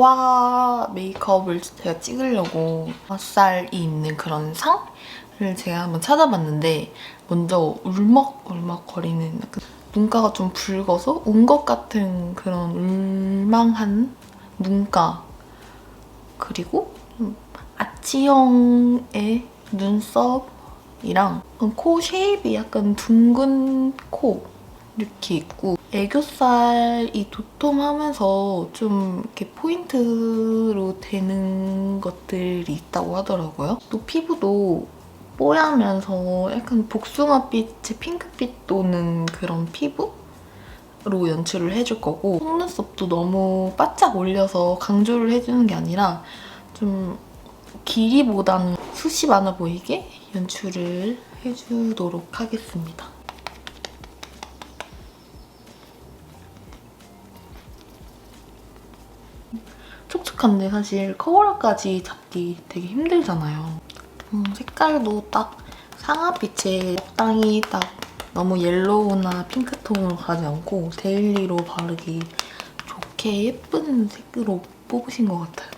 도화 메이크업을 제가 찍으려고 맛살이 있는 그런 상을 제가 한번 찾아봤는데 먼저 울먹울먹거리는 눈가가 좀 붉어서 운것 같은 그런 울망한 눈가 그리고 좀 아치형의 눈썹이랑 코 쉐입이 약간 둥근 코 이렇게 있고 애교살이 도톰하면서 좀 이렇게 포인트로 되는 것들이 있다고 하더라고요. 또 피부도 뽀얗면서 약간 복숭아빛의 핑크빛 도는 그런 피부? 로 연출을 해줄 거고 속눈썹도 너무 바짝 올려서 강조를 해주는 게 아니라 좀 길이보다는 숱이 많아 보이게 연출을 해주도록 하겠습니다. 촉촉한데 사실 커버력까지 잡기 되게 힘들잖아요. 음, 색깔도 딱 상아빛에 적당히 딱 너무 옐로우나 핑크톤으로 가지 않고 데일리로 바르기 좋게 예쁜 색으로 뽑으신 것 같아요.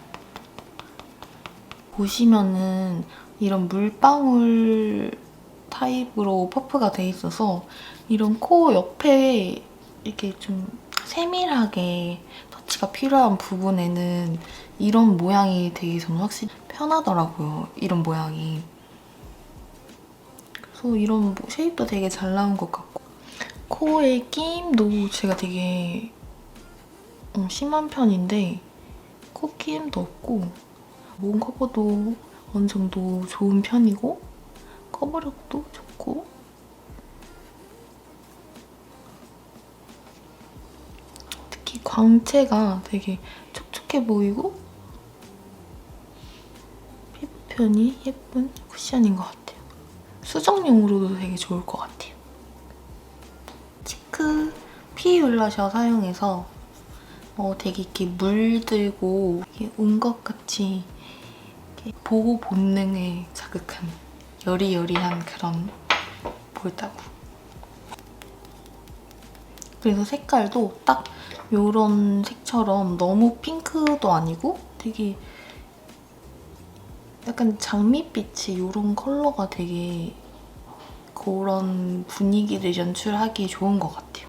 보시면은 이런 물방울 타입으로 퍼프가 돼 있어서 이런 코 옆에 이렇게 좀 세밀하게 터치가 필요한 부분에는 이런 모양이 되게 저는 확실히 편하더라고요. 이런 모양이. 그래서 이런 뭐 쉐입도 되게 잘 나온 것 같고 코의 끼임도 제가 되게 어, 심한 편인데 코 끼임도 없고 몸 커버도 어느 정도 좋은 편이고 커버력도 좋고 광채가 되게 촉촉해 보이고 피부 편이 예쁜 쿠션인 것 같아요. 수정용으로도 되게 좋을 것 같아요. 치크 피율라셔 사용해서 어, 되게 이렇게 물들고 운것 같이 이렇게 보호 본능에 자극한 여리여리한 그런 볼따구. 그래서 색깔도 딱 요런 색처럼 너무 핑크도 아니고 되게 약간 장밋빛이 요런 컬러가 되게 그런 분위기를 연출하기 좋은 것 같아요.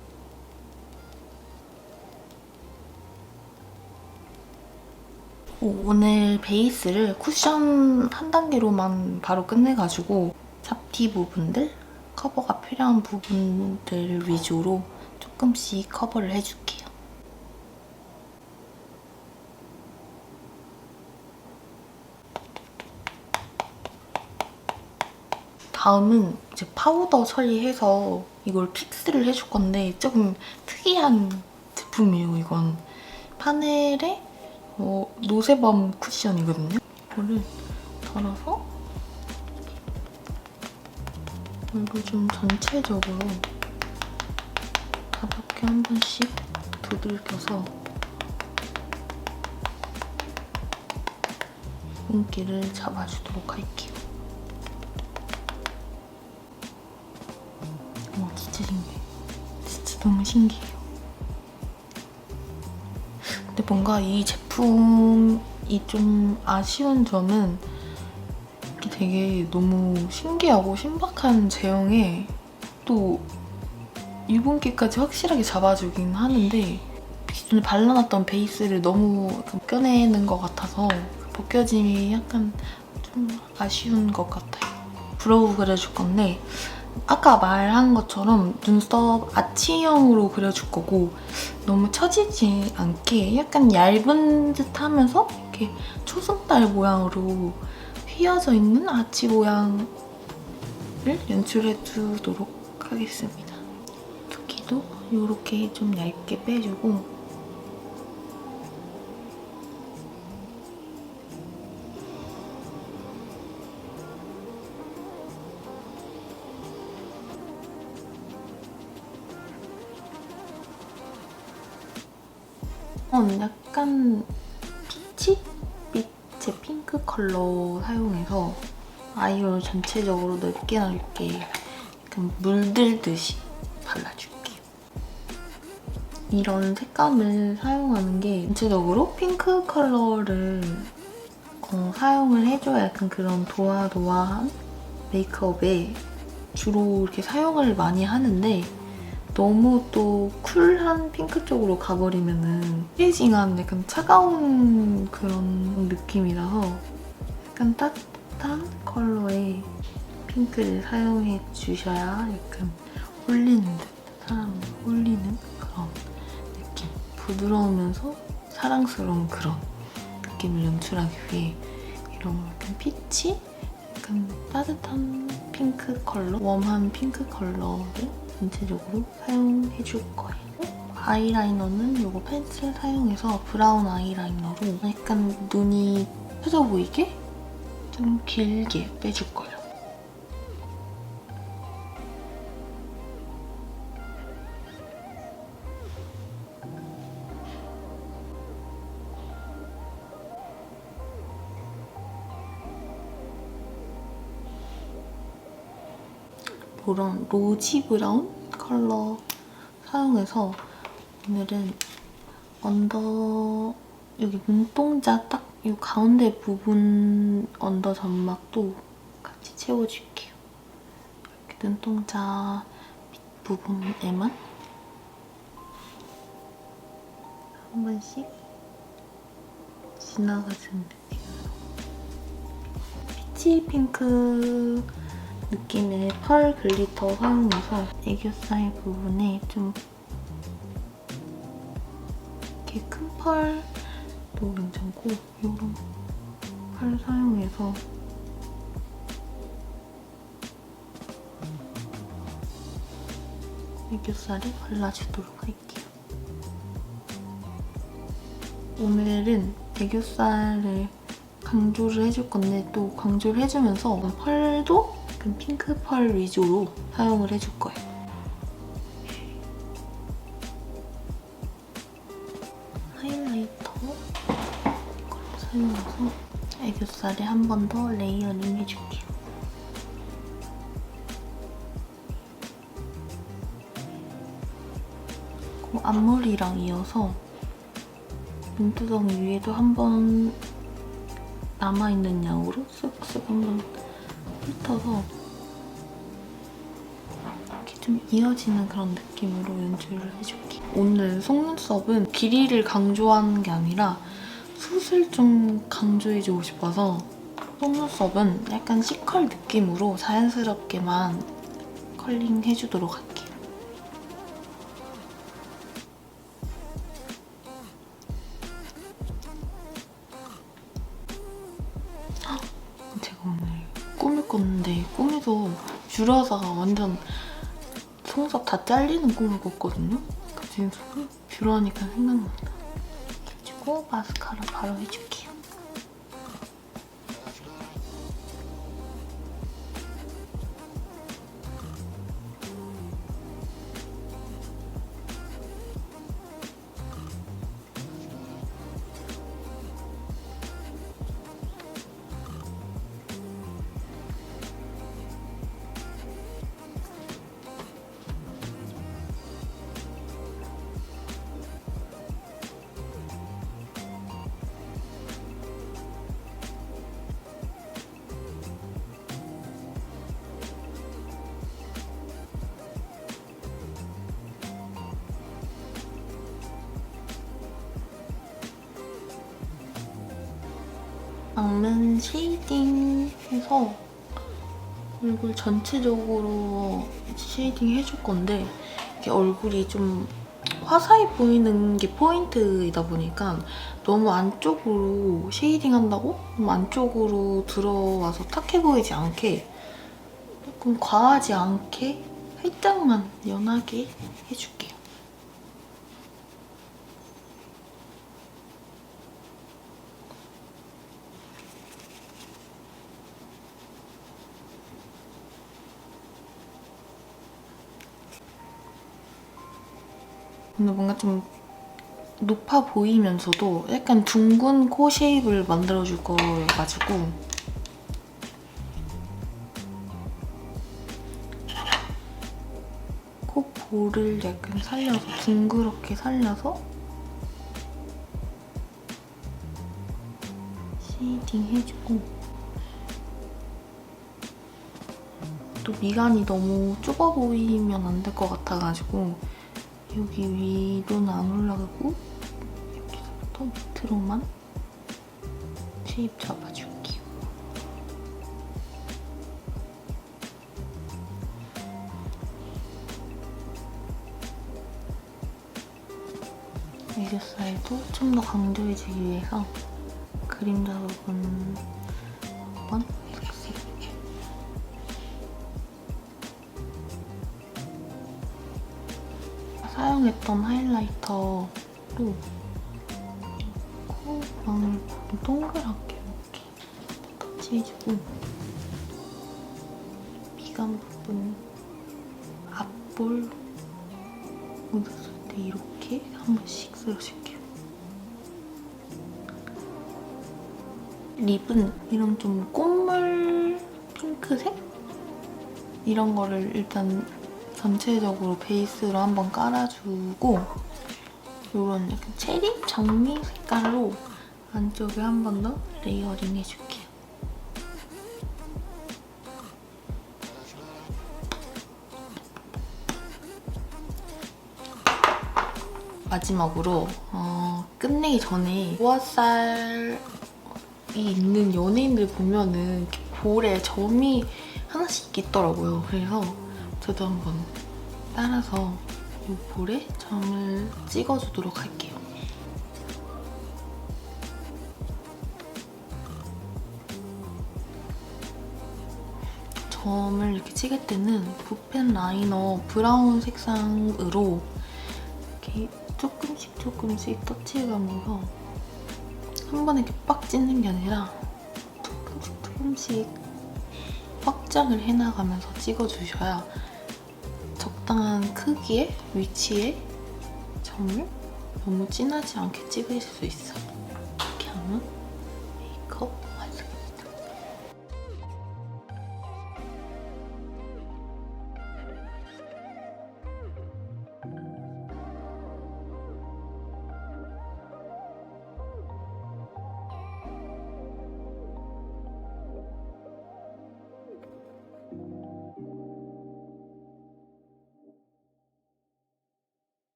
오, 오늘 베이스를 쿠션 한 단계로만 바로 끝내가지고 잡티 부분들, 커버가 필요한 부분들 위주로 조금씩 커버를 해줄게요. 다음은 이제 파우더 처리해서 이걸 픽스를 해줄 건데 조금 특이한 제품이에요, 이건. 파넬의 어, 노세범 쿠션이거든요. 이거를 덜어서 얼굴 좀 전체적으로 가볍게 한 번씩 두들겨서 윤기를 잡아주도록 할게요. 와 진짜 신기해. 진짜 너무 신기해요. 근데 뭔가 이 제품이 좀 아쉬운 점은 이게 되게 너무 신기하고 신박한 제형에 또 유분기까지 확실하게 잡아주긴 하는데 기존에 발라놨던 베이스를 너무 벗겨내는 것 같아서 벗겨짐이 약간 좀 아쉬운 것 같아요. 브로우 그려줄 건데 아까 말한 것처럼 눈썹 아치형으로 그려줄 거고 너무 처지지 않게 약간 얇은 듯 하면서 이렇게 초승달 모양으로 휘어져 있는 아치 모양을 연출해 주도록 하겠습니다. 두께도 이렇게 좀 얇게 빼주고 어, 약간 피치 빛의 핑크 컬러 사용해서 아이를 전체적으로 넓게 넓게 약간 물들듯이 발라줄게요. 이런 색감을 사용하는 게 전체적으로 핑크 컬러를 어, 사용을 해줘야 약간 그런 도화도화한 메이크업에 주로 이렇게 사용을 많이 하는데 너무 또 쿨한 핑크 쪽으로 가버리면은 페이징한 약간 차가운 그런 느낌이라서 약간 따뜻한 컬러의 핑크를 사용해 주셔야 약간 홀리는 듯 사람을 홀리는 그런 느낌 부드러우면서 사랑스러운 그런 느낌을 연출하기 위해 이런 약간 피치? 약간 따뜻한 핑크 컬러 웜한 핑크 컬러를 전체적으로 사용해 줄 거예요. 아이라이너는 이거 펜슬 사용해서 브라운 아이라이너로 약간 눈이 펴져 보이게 좀 길게 빼줄 거예요. 이런 로지 브라운 컬러 사용해서 오늘은 언더 여기 눈동자 딱 이 가운데 부분 언더 점막도 같이 채워줄게요. 이렇게 눈동자 밑 부분에만. 한 번씩 지나가주는 느낌으로 피치 핑크 느낌의 펄 글리터 사용해서 애교살 부분에 좀 이렇게 큰 펄도 괜찮고 이런 펄 사용해서 애교살에 발라주도록 할게요. 오늘은 애교살을 강조를 해줄 건데 또 강조를 해주면서 펄도 약간 핑크 펄 위주로 사용을 해줄 거예요. 하이라이터 이걸 사용해서 애교살에 한 번 더 레이어링 해줄게요. 그리고 앞머리랑 이어서 눈두덩 위에도 한 번 남아있는 양으로 쓱쓱 한번 훑어서 이렇게 좀 이어지는 그런 느낌으로 연출을 해줄게. 오늘 속눈썹은 길이를 강조하는 게 아니라 숱을 좀 강조해주고 싶어서 속눈썹은 약간 C컬 느낌으로 자연스럽게만 컬링 해주도록 할게요. 뷰러사가 완전 속눈썹 다 잘리는 꿈을 꿨거든요. 갑자기 뷰러 하니까 생각납니다. 그리고 마스카라 바로 해줄게요. 방문 쉐이딩 해서 얼굴 전체적으로 쉐이딩 해줄 건데 이게 얼굴이 좀 화사해 보이는 게 포인트이다 보니까 너무 안쪽으로 쉐이딩 한다고 너무 안쪽으로 들어와서 탁해 보이지 않게 조금 과하지 않게 살짝만 연하게 해줄게요. 근데 뭔가 좀 높아 보이면서도 약간 둥근 코 쉐입을 만들어줄 거여가지고. 코 볼을 약간 살려서 둥그렇게 살려서 쉐이딩 해주고. 또 미간이 너무 좁아 보이면 안 될 것 같아가지고 여기 위로는 안 올라가고 여기서부터 밑으로만 쉐입 잡아줄게요. 애교살도 좀 더 강조해주기 위해서 그림자 부분 한번 사용했던 하이라이터로 코방을 동그랗게 이렇게 터치해주고 미간 부분 앞볼 묻었을 때 이렇게 한 번씩 쓸어줄게요. 립은 이런 좀 꽃물 핑크색? 이런 거를 일단 전체적으로 베이스로 한번 깔아주고 이런 약간 체리? 장미 색깔로 안쪽에 한 번 더 레이어링 해줄게요. 마지막으로 어, 끝내기 전에 보아살이 있는 연예인들 보면은 볼에 점이 하나씩 있더라고요. 그래서 저도 한번 따라서 이 볼에 점을 찍어주도록 할게요. 점을 이렇게 찍을 때는 붓펜 라이너 브라운 색상으로 이렇게 조금씩 조금씩 터치해가면서 한 번에 이렇게 빡 찍는 게 아니라 조금씩 조금씩 확장을 해나가면서 찍어주셔야 적당한 크기의 위치에 점을 너무 진하지 않게 찍으실 수 있어요.